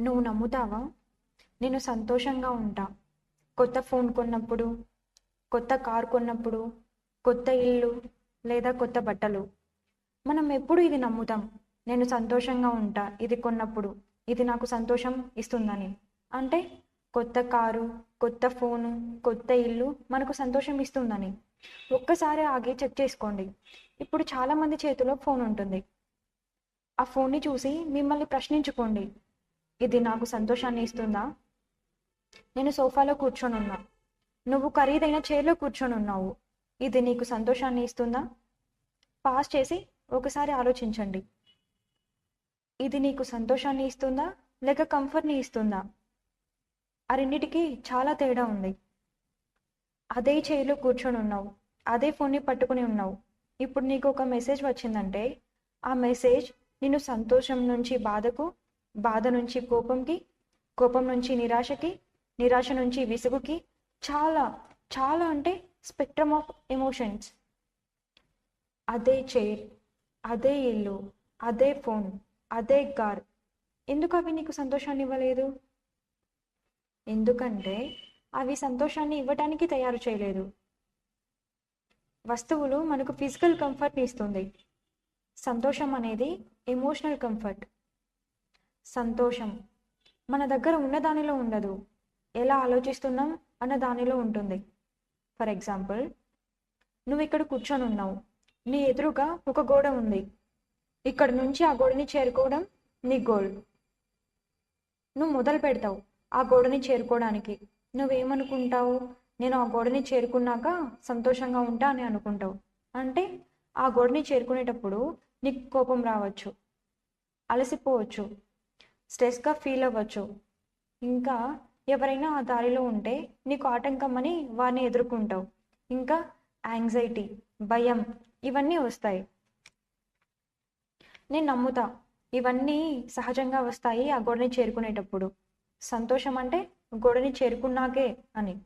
నువ్వు నమ్ముతావా? నేను సంతోషంగా ఉంటా. కొత్త ఫోన్ కొన్నప్పుడు కొత్త కార్ కొన్నప్పుడు కొత్త ఇల్లు లేదా కొత్త బట్టలు. మనం ఎప్పుడు ఇది నమ్ముతాం? నేను సంతోషంగా ఉంటా ఇది కొన్నప్పుడు ఇది నాకు సంతోషం ఇస్తుందని. అంటే కొత్త కారు కొత్త ఫోను కొత్త ఇల్లు మనకు సంతోషం ఇస్తుందని. ఒక్కసారి ఆగి చెక్ చేసుకోండి. ఇప్పుడు చాలామంది చేతిలో ఫోన్ ఉంటుంది. ఆ ఫోన్ని చూసి మిమ్మల్ని ప్రశ్నించుకోండి. ఇది నాకు సంతోషాన్ని ఇస్తుందా? నేను సోఫాలో కూర్చొని ఉన్నా నువ్వు ఖరీదైన చైర్లో కూర్చొని ఉన్నావు ఇది నీకు సంతోషాన్ని ఇస్తుందా? పాస్ చేసి ఒకసారి ఆలోచించండి. ఇది నీకు సంతోషాన్ని ఇస్తుందా? లేక కంఫర్ట్ని ఇస్తుందా? ఆ రెండిటికి చాలా తేడా ఉంది. అదే చైర్లో కూర్చొని ఉన్నావు అదే ఫోన్ని పట్టుకుని ఉన్నావు. ఇప్పుడు నీకు ఒక మెసేజ్ వచ్చిందంటే ఆ మెసేజ్ నిన్ను సంతోషం నుంచి బాధకు బాధ నుంచి కోపంకి కోపం నుంచి నిరాశకి నిరాశ నుంచి విసుగుకి చాలా చాలా అంటే స్పెక్ట్రమ్ ఆఫ్ ఎమోషన్స్ అదే చైర్ అదే ఇల్లు అదే ఫోన్ అదే కార్ ఎందుకు అవి నీకు సంతోషాన్ని ఇవ్వలేదు? ఎందుకంటే అవి సంతోషాన్ని ఇవ్వటానికి తయారు చేయలేదు. వస్తువులు మనకు ఫిజికల్ కంఫర్ట్ని ఇస్తుంది. సంతోషం అనేది ఎమోషనల్ కంఫర్ట్ సంతోషం. మన దగ్గర ఉన్న దానిలో ఉండదు. ఎలా ఆలోచిస్తున్నాం అన్న దానిలో ఉంటుంది. ఫర్ ఎగ్జాంపుల్ నువ్వు ఇక్కడ కూర్చొని ఉన్నావు. నీ ఎదురుగా ఒక గోడ ఉంది. ఇక్కడ నుంచి ఆ గోడని చేరుకోవడం నీ గోల్ నువ్వు మొదలు పెడతావు ఆ గోడని చేరుకోవడానికి. నువ్వేమనుకుంటావు? నేను ఆ గోడని చేరుకున్నాక సంతోషంగా ఉంటా అని అనుకుంటావు. అంటే ఆ గోడని చేరుకునేటప్పుడు నీకు కోపం రావచ్చు. అలసిపోవచ్చు. స్ట్రెస్గా ఫీల్ అవ్వచ్చు. ఇంకా ఎవరైనా ఆ దారిలో ఉంటే నీకు ఆటంకం అని వారిని ఎదుర్కొంటావు. ఇంకా యాంగ్జైటీ భయం ఇవన్నీ వస్తాయి. నేను నమ్ముతా ఇవన్నీ సహజంగా వస్తాయి ఆ గోడని చేరుకునేటప్పుడు. సంతోషం అంటే గోడని చేరుకున్నాకే అని.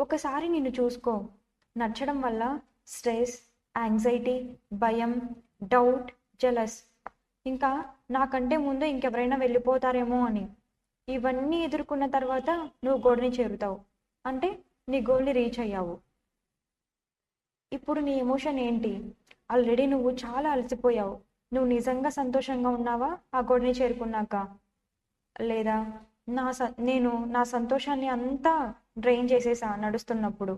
ఒకసారి నిన్ను చూసుకో. నచ్చడం వల్ల స్ట్రెస్ యాంగ్జైటీ భయం డౌట్ జలస్ ఇంకా నాకంటే ముందు ఇంకెవరైనా వెళ్ళిపోతారేమో అని. ఇవన్నీ ఎదుర్కొన్న తర్వాత నువ్వు గోడని చేరుతావు. అంటే నీ గోల్ని రీచ్ అయ్యావు. ఇప్పుడు నీ ఎమోషన్ ఏంటి? ఆల్రెడీ నువ్వు చాలా అలసిపోయావు. నువ్వు నిజంగా సంతోషంగా ఉన్నావా? ఆ గోడని చేరుకున్నాక. లేదా నా స నేను నా సంతోషాన్ని అంతా డ్రైన్ చేసేసా నడుస్తున్నప్పుడు.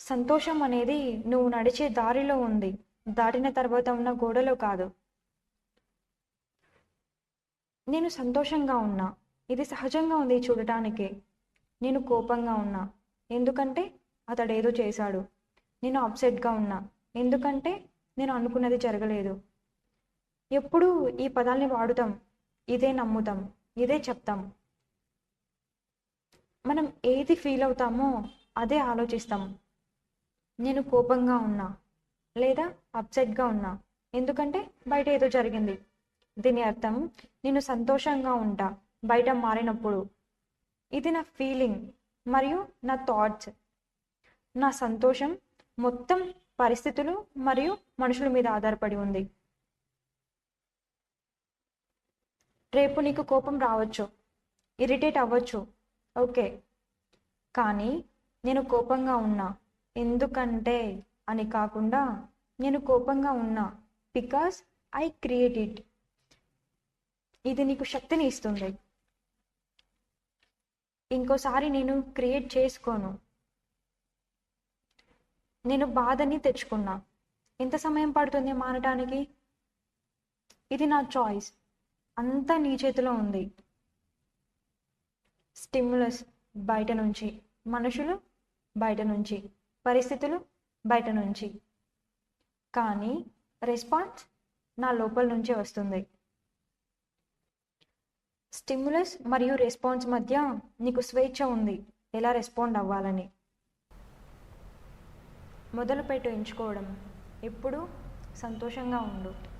సంతోషం అనేది నువ్వు నడిచే దారిలో ఉంది. దాటిన తర్వాత ఉన్న గోడలో కాదు. నేను సంతోషంగా ఉన్నా. ఇది సహజంగా ఉంది చూడటానికే. నేను కోపంగా ఉన్నా. ఎందుకంటే అతడు ఏదో చేశాడు. నేను అప్సెట్గా ఉన్నా. ఎందుకంటే నేను అనుకున్నది జరగలేదు. ఎప్పుడు ఈ పదాల్ని వాడుతాం. ఇదే నమ్ముతాం. ఇదే చెప్తాం. మనం ఏది ఫీల్ అవుతామో అదే ఆలోచిస్తాం. నేను కోపంగా ఉన్నా. లేదా అప్సెట్గా ఉన్నా. ఎందుకంటే బయట ఏదో జరిగింది. దీని అర్థం నేను సంతోషంగా ఉంటా బయట మారినప్పుడు. ఇది నా ఫీలింగ్ మరియు నా థాట్స్ నా సంతోషం మొత్తం పరిస్థితులు మరియు మనుషుల మీద ఆధారపడి ఉంది. రేపు నీకు కోపం రావచ్చు ఇరిటేట్ అవ్వచ్చు ఓకే. కానీ నేను కోపంగా ఉన్నా ఎందుకంటే అని కాకుండా నేను కోపంగా ఉన్నా బికాస్ ఐ క్రియేట్ ఇట్ ఇది నీకు శక్తిని ఇస్తుంది. ఇంకోసారి నేను క్రియేట్ చేసుకోను. నేను బాధని తెచ్చుకున్నా. ఎంత సమయం పడుతుంది మానటానికి ఇది నా చాయిస్ అంతా నీ చేతిలో ఉంది. స్టిమ్యులస్ బయట నుంచి. మనుషులు బయట నుంచి. పరిస్థితులు బయట నుంచి. కానీ రెస్పాన్స్ నా లోపల నుంచే వస్తుంది. స్టిమ్యులస్ మరియు రెస్పాన్స్ మధ్య నీకు స్వేచ్ఛ ఉంది. ఎలా రెస్పాండ్ అవ్వాలని? మొదలుపెట్టు ఎంచుకోవడం. ఎప్పుడు సంతోషంగా ఉండు.